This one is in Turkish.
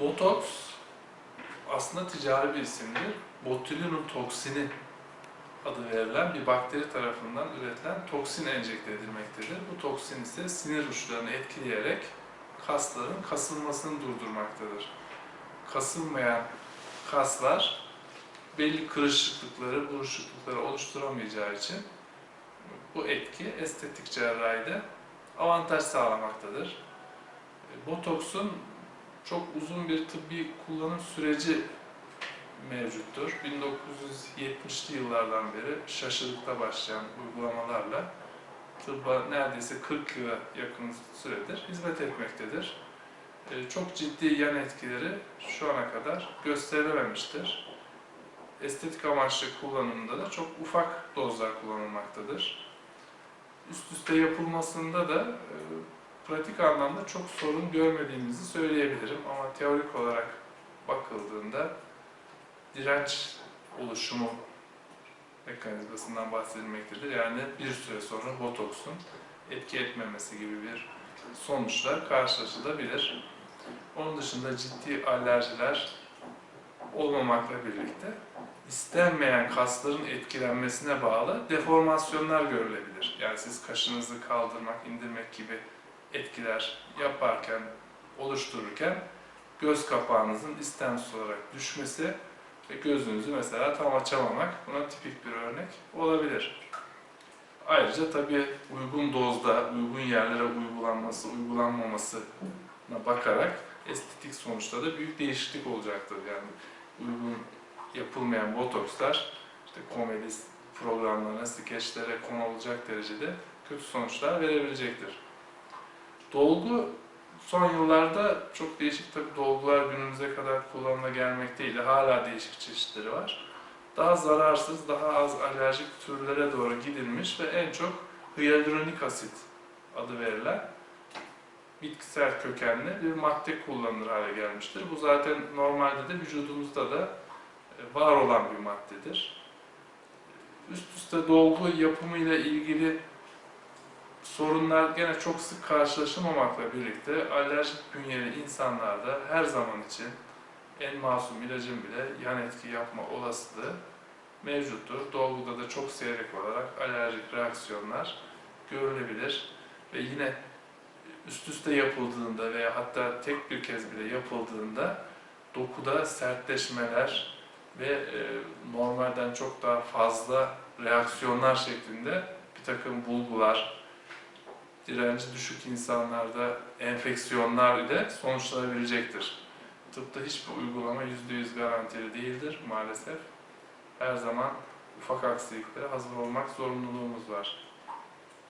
Botoks aslında ticari bir isimdir. Botulinum toksini adı verilen bir bakteri tarafından üretilen toksin enjekte edilmektedir. Bu toksin ise sinir uçlarını etkileyerek kasların kasılmasını durdurmaktadır. Kasılmayan kaslar belli kırışıklıkları, buruşuklukları oluşturamayacağı için bu etki estetik cerrahide avantaj sağlamaktadır. Botoksun çok uzun bir tıbbi kullanım süreci mevcuttur. 1970'li yıllardan beri şaşılıkta başlayan uygulamalarla tıbba neredeyse 40 yıla yakın süredir hizmet etmektedir. Ee, Çok ciddi yan etkileri şu ana kadar gösterilememiştir. Estetik amaçlı kullanımında da çok ufak dozlar kullanılmaktadır. Üst üste yapılmasında da e, pratik anlamda çok sorun görmediğimizi söyleyebilirim ama teorik olarak bakıldığında direnç oluşumu mekanizmasından bahsedilmektedir. Yani bir süre sonra botoksun etki etmemesi gibi bir sonuçla karşılaşılabilir. Onun dışında ciddi alerjiler olmamakla birlikte istenmeyen kasların etkilenmesine bağlı deformasyonlar görülebilir. Yani siz kaşınızı kaldırmak, indirmek gibi etkiler yaparken, oluştururken göz kapağınızın istemsiz olarak düşmesi ve gözünüzü mesela tam açamamak buna tipik bir örnek olabilir. Ayrıca tabii uygun dozda, uygun yerlere uygulanması, uygulanmamasına bakarak estetik sonuçta da büyük değişiklik olacaktır. Yani uygun yapılmayan botokslar işte komedi programlarına, skeçlere konu olacak derecede kötü sonuçlar verebilecektir. Dolgu son yıllarda çok değişik tabii dolgular günümüze kadar kullanıma gelmekteydi. Hala değişik çeşitleri var. Daha zararsız, daha az alerjik türlere doğru gidilmiş ve en çok hyaluronik asit adı verilen bitkisel kökenli bir madde kullanılır hale gelmiştir. Bu zaten normalde de vücudumuzda da e, var olan bir maddedir. Üst üste dolgu yapımı ile ilgili sorunlar gene çok sık karşılaşılmamakla birlikte alerjik bünyeli insanlarda her zaman için en masum ilacın bile yan etki yapma olasılığı mevcuttur. Dolguda da çok seyrek olarak alerjik reaksiyonlar görülebilir ve yine üst üste yapıldığında veya hatta tek bir kez bile yapıldığında dokuda sertleşmeler ve e, normalden çok daha fazla reaksiyonlar şeklinde bir takım bulgular, direnci düşük insanlarda enfeksiyonlar ile sonuçlanabilecektir. Tıpta hiçbir uygulama %100 garantili değildir maalesef. Her zaman ufak aksiliklere hazır olmak zorunluluğumuz var.